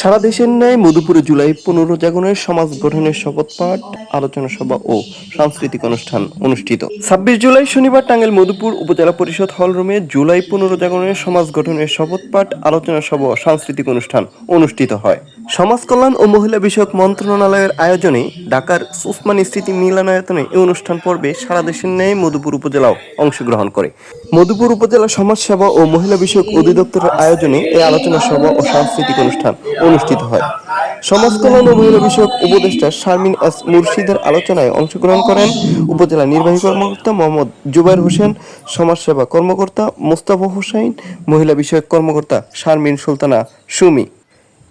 সারা দেশের ন্যায় মধুপুরে জুলাই পুনরুজ্জাগরণের সমাজ গঠনের শপথ পাঠ, আলোচনা সভা ও সাংস্কৃতিক অনুষ্ঠান অনুষ্ঠিত। ছাব্বিশ জুলাই শনিবার টাঙ্গাইল মধুপুর উপজেলা পরিষদ হল রুমে জুলাই পুনরুজ্জাগরণের সমাজ গঠনের শপথ পাঠ, আলোচনা সভা সাংস্কৃতিক অনুষ্ঠান অনুষ্ঠিত হয়। সমাজ কল্যাণ ও মহিলা বিষয়ক মন্ত্রণালয়ের আয়োজনে ঢাকার সুসমান স্মৃতি মিলনায়তনে এই অনুষ্ঠান পর্বে সারা দেশের ন্যায় মধুপুর উপজেলাও অংশগ্রহণ করে। মধুপুর উপজেলা সমাজসেবা ও মহিলা বিষয়ক অধিদপ্তরের আয়োজনে এই আলোচনা সভা ও সাংস্কৃতিক অনুষ্ঠান অনুষ্ঠিত হয়। সমাজ কল্যাণ ও মহিলা বিষয়ক উপদেষ্টা শারমিন এস মুর্শিদের আলোচনায় অংশগ্রহণ করেন উপজেলা নির্বাহী কর্মকর্তা মোহাম্মদ জুবাইর হোসেন, সমাজসেবা কর্মকর্তা মোস্তাফা হোসাইন, মহিলা বিষয়ক কর্মকর্তা শারমিন সুলতানা সুমি।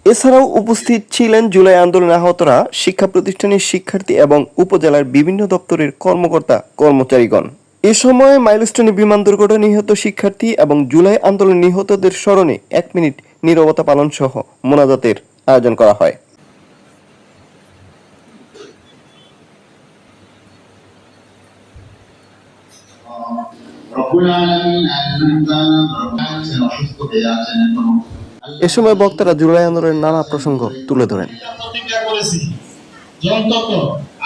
এছাড়াও উপস্থিত ছিলেন জুলাই আন্দোলন আহতরা শিক্ষা প্রতিষ্ঠানের শিক্ষার্থী এবং উপজেলার বিভিন্ন দপ্তরের কর্মকর্তা কর্মচারীগণ। এ সময় মাইলস্টোনে বিমান দুর্ঘটনা নিহত শিক্ষার্থী এবং জুলাই আন্দোলন নিহতদের স্মরণে এক মিনিট নীরবতা পালন সহ মোনাজাতের আয়োজন করা হয়। রব্বুল আলামিন আছেন অসুস্থ হয়ে আছেন এখনও। এ সময় বক্তারা জুলাই আন্দোলনের নানা প্রসঙ্গ তুলে ধরেন।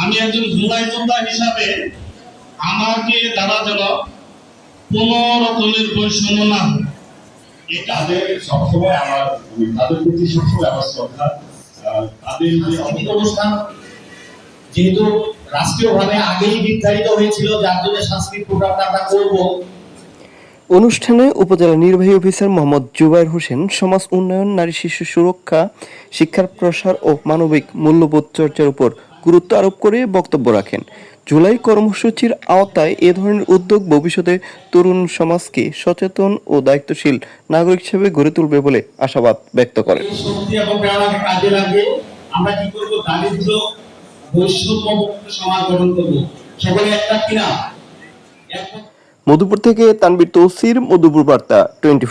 আমি একজন জুলাই যোদ্ধা হিসাবে আমাকে দ্বারা যেন কোন রকমের বৈষম্য না তাদের সবসময় আমার মানে তাদের প্রতি সবসময় আমার শ্রদ্ধা তাদের যে অনুষ্ঠান যেহেতু রাষ্ট্রীয়ভাবে আগেই নির্ধারিত হয়েছিল যার জন্য সাংস্কৃতিক প্রোগ্রামটা আমরা করব অনুষ্ঠানে উপজেলা নির্বাহী অফিসার মোহাম্মদ জুবাইর হোসেন, সমাজ উন্নয়ন, নারী শিশু সুরক্ষা, শিক্ষার প্রসার ও মানবিক মূল্যবোধ চর্চার উপর গুরুত্ব আরোপ করে বক্তব্য রাখেন। জুলাই কর্মসূচির আওতায় এ ধরনের উদ্যোগ ভবিষ্যতে তরুণ সমাজকে সচেতন ও দায়িত্বশীল নাগরিক হিসেবে গড়ে তুলবে বলে আশাবাদ ব্যক্ত করেন। সকলে একটা কিনা? মধুপুর থেকে তানবির তৌসির মধুপুর বার্তা টোয়েন্টি